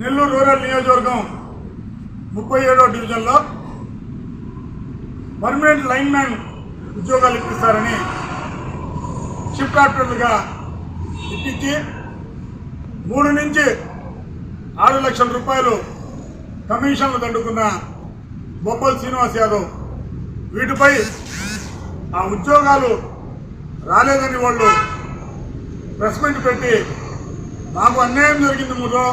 Nellore rural నియోజకవర్గం ముప్పై ఏడో డివిజన్లో పర్మనెంట్ లైన్ మ్యాన్ ఉద్యోగాలు ఇప్పిస్తారని షిఫ్ట్ ఆపరేటర్లుగా ఇప్పించి మూడు నుంచి ఆరు లక్షల రూపాయలు కమిషన్లు దండుకున్న బొబ్బల్ శ్రీనివాస్ యాదవ్. వీటిపై ఆ ఉద్యోగాలు రాలేదని వాళ్ళు ప్రెస్ మీట్ పెట్టి నాకు అన్యాయం జరిగింది మీరు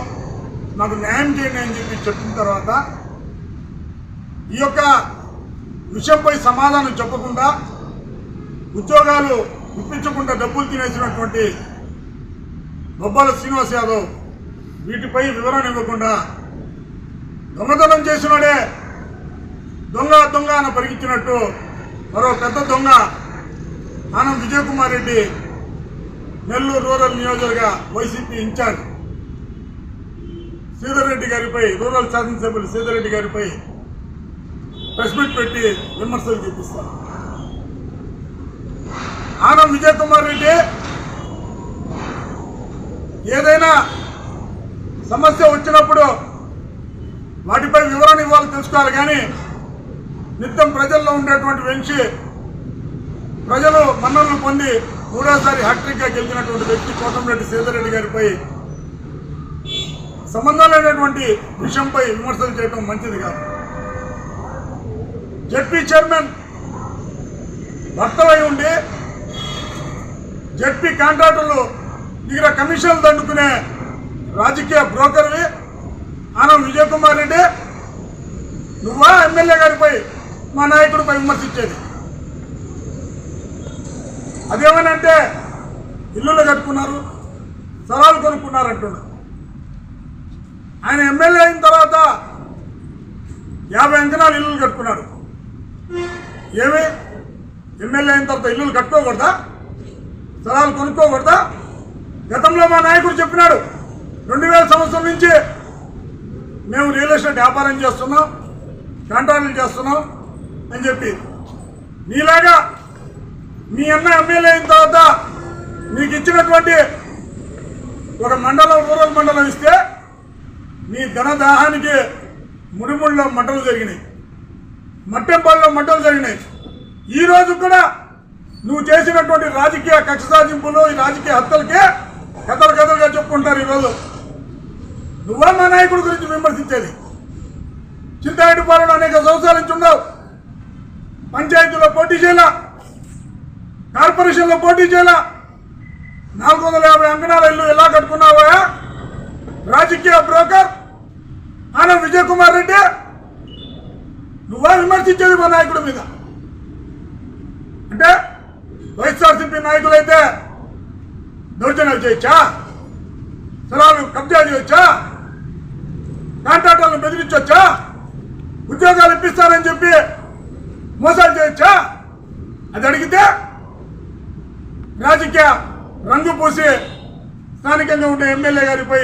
నాకు న్యాయం చేయండి అని చెప్పి చెప్పిన తర్వాత ఈ యొక్క విషయంపై సమాధానం చెప్పకుండా ఉద్యోగాలు ఇప్పించకుండా డబ్బులు తినేసినటువంటి బొబ్బాల శ్రీనివాస్ యాదవ్ వీటిపై వివరణ ఇవ్వకుండా దొంగతనం చేసినాడే దొంగ దొంగ అని పరిగించినట్టు మరో పెద్ద దొంగ ఆనం విజయ్ కుమార్ రెడ్డి నెల్లూరు రూరల్ నియోజకవర్గ వైసీపీ ఇన్ఛార్జ్ శ్రీధర్ రెడ్డి గారిపై రూరల్ శాసనసభ్యులు శ్రీధర్ రెడ్డి గారిపై ప్రెస్ మీట్ పెట్టి విమర్శలు చూపిస్తారు. ఆనం విజయ్ కుమార్ రెడ్డి ఏదైనా సమస్య వచ్చినప్పుడు వాటిపై వివరణ ఇవ్వాలి తెలుసుకోవాలి. కానీ నిత్యం ప్రజల్లో ఉండేటువంటి వెంచి ప్రజలు మన్ననలు పొంది మూడోసారి హ్యాట్రిక్గా గెలిచినటువంటి వ్యక్తి కోటంరెడ్డి సీతారెడ్డి గారిపై సంబంధం లేనటువంటి విషయంపై విమర్శలు చేయడం మంచిది కాదు. జడ్పీ చైర్మన్ భర్తలై ఉండి జడ్పీ కాంట్రాక్టర్లు దగ్గర కమిషన్లు దండుకునే రాజకీయ బ్రోకర్వి ఆనం విజయ్ కుమార్ రెడ్డి. నువ్వా ఎమ్మెల్యే గారిపై మా నాయకుడిపై విమర్శించేది. అదేమనంటే ఇల్లులు కట్టుకున్నారు స్థలాలు కొనుక్కున్నారు అంటున్నాడు. ఆయన ఎమ్మెల్యే అయిన తర్వాత యాభై అంకణాలు ఇల్లులు కట్టుకున్నాడు. ఏమి? ఎమ్మెల్యే అయిన తర్వాత ఇల్లులు కట్టుకోకూడదా? స్థలాలు కొనుక్కోకూడదా? గతంలో మా నాయకుడు చెప్పినాడు రెండు వేల సంవత్సరం నుంచి మేము రియల్ ఎస్టేట్ వ్యాపారం చేస్తున్నాం కాంట్రాక్టులు చేస్తున్నాం అని చెప్పి. నీలాగా మీ అన్న ఎమ్మెల్యే అయిన తర్వాత మీకు ఇచ్చినటువంటి ఒక మండలం రూరల్ మండలం ఇస్తే మీ ధనదాహానికి ముడిముడిలో మంటలు జరిగినాయి. మట్టెంపల్లిలో మంటలు జరిగినాయి. ఈ రోజు కూడా నువ్వు చేసినటువంటి రాజకీయ కక్ష సాధింపులు ఈ రాజకీయ హత్యలకే కథలు కథలుగా చెప్పుకుంటారు ఈరోజు. నువ్వే మా నాయకుడి గురించి విమర్శించేది? పాలన అనేక సంవత్సరాల నుంచి ఉండవు పంచాయతీలో పోటీ చేయాల. కార్పొరేషన్లో పోటీ చేయాల? నాలుగు వందల యాభై అంకణాల ఇల్లు ఎలా కట్టుకున్నావా రాజకీయ బ్రోకర్ ఆనంద్ విజయ్ కుమార్ రెడ్డి? నువ్వా విమర్శించేది మా నాయకుడి మీద? అంటే వైఎస్ఆర్సీపీ నాయకులైతే దౌర్జన్యాలు చేయొచ్చా? స్థలాలు కబ్జా చేయొచ్చా? కాంట్రాక్టర్లను బెదిరించొచ్చా? ఉద్యోగాలు ఇప్పిస్తారని చెప్పి మోసాలు చేయొచ్చా? అది అడిగితే రాజకీయ రంగు పూసి స్థానికంగా ఉండే ఎమ్మెల్యే గారిపై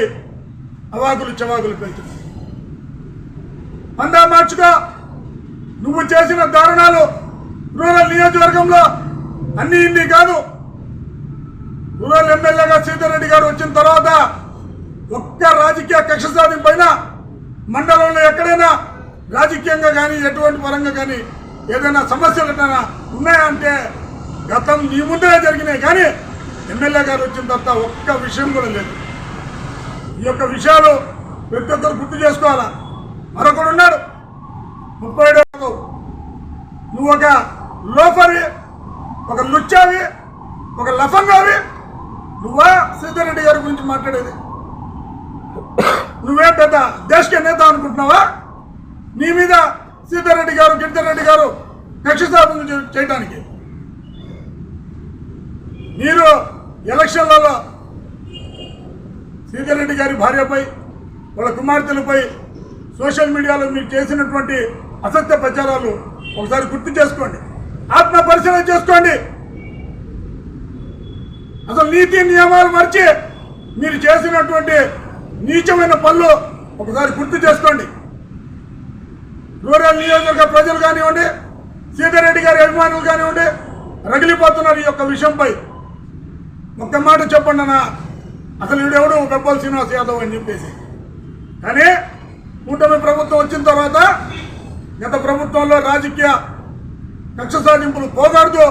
అవాకులు చవాకులు పెంచుతుంది అందా మార్చుగా నువ్వు చేసిన దారుణాలు రూరల్ నియోజకవర్గంలో అన్ని ఇన్ని కాదు. రూరల్ ఎమ్మెల్యేగా సీతారెడ్డి గారు వచ్చిన తర్వాత ఒక్క రాజకీయ కక్ష సాధింపైన మండలంలో ఎక్కడైనా రాజకీయంగా కానీ ఎటువంటి పరంగా కానీ ఏదైనా సమస్యలు ఎట్లైనా ఉన్నాయా అంటే గతం నీ ముందే జరిగినాయి కానీ ఎమ్మెల్యే గారు వచ్చిన తర్వాత ఒక్క విషయం కూడా లేదు. ఈ యొక్క విషయాలు ప్రతి ఒక్కరు గుర్తు చేసుకోవాలా? మరొకడు ఉన్నాడు ముప్పై ఏడు నువ్వు ఒక లోఫర్వి ఒక లుచ్చావి ఒక లఫంగావి నువ్వా సీతారెడ్డి గారి గురించి మాట్లాడేది? నువ్వే పెద్ద దేశకే నేత అనుకుంటున్నావా? నీ మీద సీతారెడ్డి గారు గిరిధర్ రెడ్డి గారు కక్ష సాధన చేయడానికి మీరు ఎలక్షన్లలో సీతారెడ్డి గారి భార్యపై వాళ్ళ కుమార్తెలపై సోషల్ మీడియాలో మీరు చేసినటువంటి అసత్య ప్రచారాలు ఒకసారి గుర్తు చేసుకోండి. ఆత్మ పరిశీలన చేసుకోండి. అసలు నీతి నియమాలు మర్చి మీరు చేసినటువంటి నీచమైన పనులు ఒకసారి గుర్తు చేసుకోండి. రూరల్ నియోజకవర్గ ప్రజలు కానివ్వండి సీతారెడ్డి గారి అభిమానులు కానివ్వండి రగిలిపోతున్నారు ఈ యొక్క విషయంపై. ఒక్క మాట చెప్పండి అన్న. అసలు వీడెవడు బెబ్బల్ శ్రీనివాస్ యాదవ్ అని చెప్పేసి. కానీ కూటమి ప్రభుత్వం వచ్చిన తర్వాత గత ప్రభుత్వంలో రాజకీయ కక్ష సాధింపులు పోకూడదు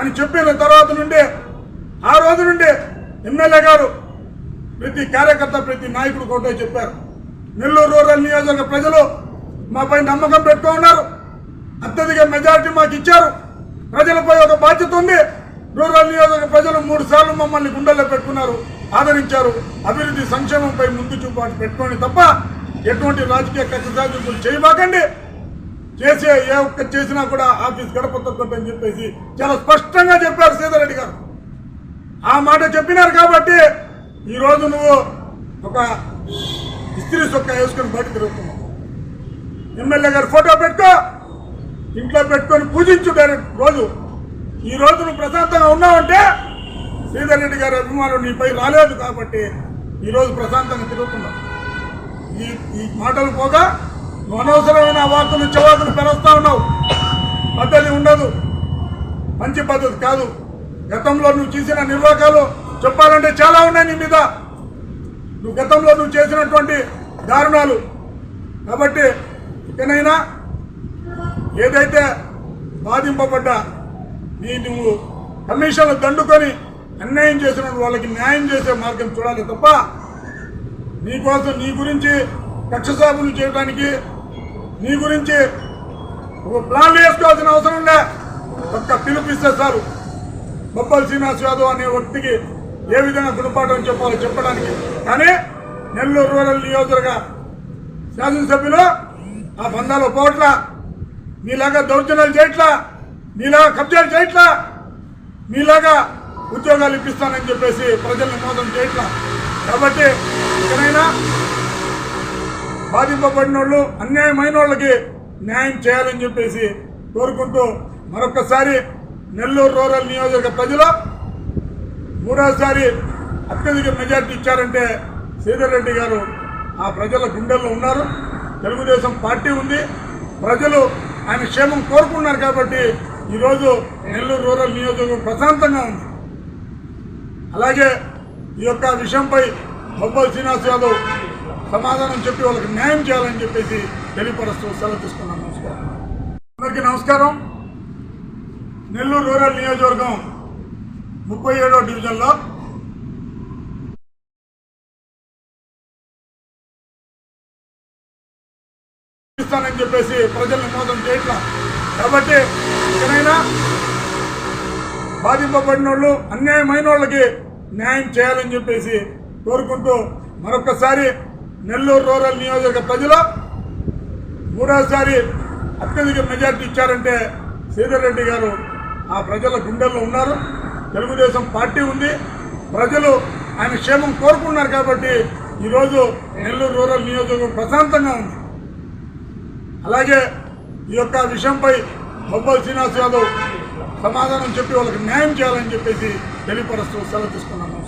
అని చెప్పిన తర్వాత నుండి ఆ రోజు నుండి ఎమ్మెల్యే గారు ప్రతి కార్యకర్త ప్రతి నాయకుడు కూడా చెప్పారు. నెల్లూరు రూరల్ నియోజకవర్గ ప్రజలు మాపై నమ్మకం పెట్టుకున్నారు. అత్యధిక మెజారిటీ మాకు ఇచ్చారు. ప్రజలపై ఒక బాధ్యత ఉంది. రూరల్ నియోజకవర్గ ప్రజలు మూడు సార్లు మమ్మల్ని గుండెల్లో పెట్టుకున్నారు ఆదరించారు. అభివృద్ధి సంక్షేమంపై ముందు చూపాటు పెట్టుకోండి తప్ప ఎటువంటి రాజకీయ కక్షసాధింపులు చేయబాకండి. చేసే ఏ ఒక్క చేసినా కూడా ఆఫీస్ గడప తొక్కని చెప్పేసి చాలా స్పష్టంగా చెప్పారు సీతారెడ్డి గారు. ఆ మాట చెప్పినారు కాబట్టి ఈరోజు నువ్వు ఒక ఇస్త్రీ సొక్క వేసుకొని బయట తిరుగుతున్నావు. ఎమ్మెల్యే గారు ఫోటో పెట్టుకో ఇంట్లో పెట్టుకొని పూజించు డైరెక్ట్ రోజు. ఈ రోజు నువ్వు ప్రశాంతంగా ఉన్నావంటే శ్రీధర్ రెడ్డి గారి అభిమానులు నీపై రాలేదు కాబట్టి ఈరోజు ప్రశాంతంగా తిరుగుతున్నావు. ఈ ఈ మాటలు పోగా నువ్వు అనవసరమైన వార్తలు చెవాకులు పెరస్తా ఉన్నావు. పద్ధతి ఉండదు. మంచి పద్ధతి కాదు. గతంలో నువ్వు చేసిన నిర్వాహకాలు చెప్పాలంటే చాలా ఉన్నాయి నీ మీద. నువ్వు గతంలో నువ్వు చేసినటువంటి దారుణాలు. కాబట్టి ఇకనైనా ఏదైతే బాధింపబడ్డా నీ నువ్వు కమిషన్లు దండుకొని అన్యాయం చేసిన వాళ్ళకి న్యాయం చేసే మార్గం చూడాలి తప్ప నీకోసం నీ గురించి కక్ష సాగులు చేయడానికి నీ గురించి ఒక ప్లాన్ వేసుకోవాల్సిన అవసరం లే ఒక్క పిలుపిస్తే చాలు. బొబ్బల్ శ్రీనివాస్ యాదవ్ అనే వ్యక్తికి ఏ విధంగా గుణపాఠం చెప్పాలో చెప్పడానికి. కానీ నెల్లూరు రూరల్ నియోజకవర్గ శాసనసభ్యులు ఆ బంధాలు పోట్ల మీలాగా దౌర్జన్యాలు చేయట్లా? మీలాగా కబ్జాలు చేయట్లా? మీలాగా ఉద్యోగాలు ఇప్పిస్తానని చెప్పేసి ప్రజల్ని మోసం చేయట్లా? కాబట్టి ఇకనైనా బాధింపబడిన వాళ్ళు అన్యాయమైన వాళ్ళకి న్యాయం చేయాలని చెప్పేసి కోరుకుంటూ మరొకసారి నెల్లూరు రూరల్ నియోజక ప్రజలు మూడోసారి అత్యధిక మెజార్టీ ఇచ్చారంటే శ్రీధర్ రెడ్డి గారు ఆ ప్రజల గుండెల్లో ఉన్నారు. తెలుగుదేశం పార్టీ ఉంది. ప్రజలు ఆయన క్షేమం కోరుకున్నారు కాబట్టి ఈరోజు నెల్లూరు రూరల్ నియోజకవర్గం ప్రశాంతంగా ఉంది. అలాగే ఈ యొక్క విషయంపై బొబ్బల్ శ్రీనివాస్ యాదవ్ సమాధానం చెప్పి వాళ్ళకి న్యాయం చేయాలని చెప్పేసి తెలియపరుస్తూ సెలవు తీసుకున్నాను నమస్కారం. అందరికీ నమస్కారం. నెల్లూరు రూరల్ నియోజకవర్గం ముప్పై ఏడో డివిజన్లో ఇస్తానని చెప్పేసి ప్రజల్ని మోసం చేయట్లా కాబట్టి ఎక్కడైనా బాధింపబడిన వాళ్ళు అన్యాయమైన వాళ్ళకి న్యాయం చేయాలని చెప్పేసి కోరుకుంటూ మరొకసారి నెల్లూరు రూరల్ నియోజక ప్రజలు మూడోసారి అత్యధిక మెజార్టీ ఇచ్చారంటే శ్రీధర్ రెడ్డి గారు ఆ ప్రజల గుండెల్లో ఉన్నారు. తెలుగుదేశం పార్టీ ఉంది. ప్రజలు ఆయన క్షేమం కోరుకున్నారు కాబట్టి ఈరోజు నెల్లూరు రూరల్ నియోజకవర్గం ప్రశాంతంగా ఉంది. అలాగే ఈ యొక్క విషయంపై బొబ్బల్ శ్రీనివాస్ యాదవ్ సమాధానం చెప్పి వాళ్ళకి న్యాయం చేయాలని చెప్పేసి తెలియపరుస్తూ సెలవు తీసుకున్నాను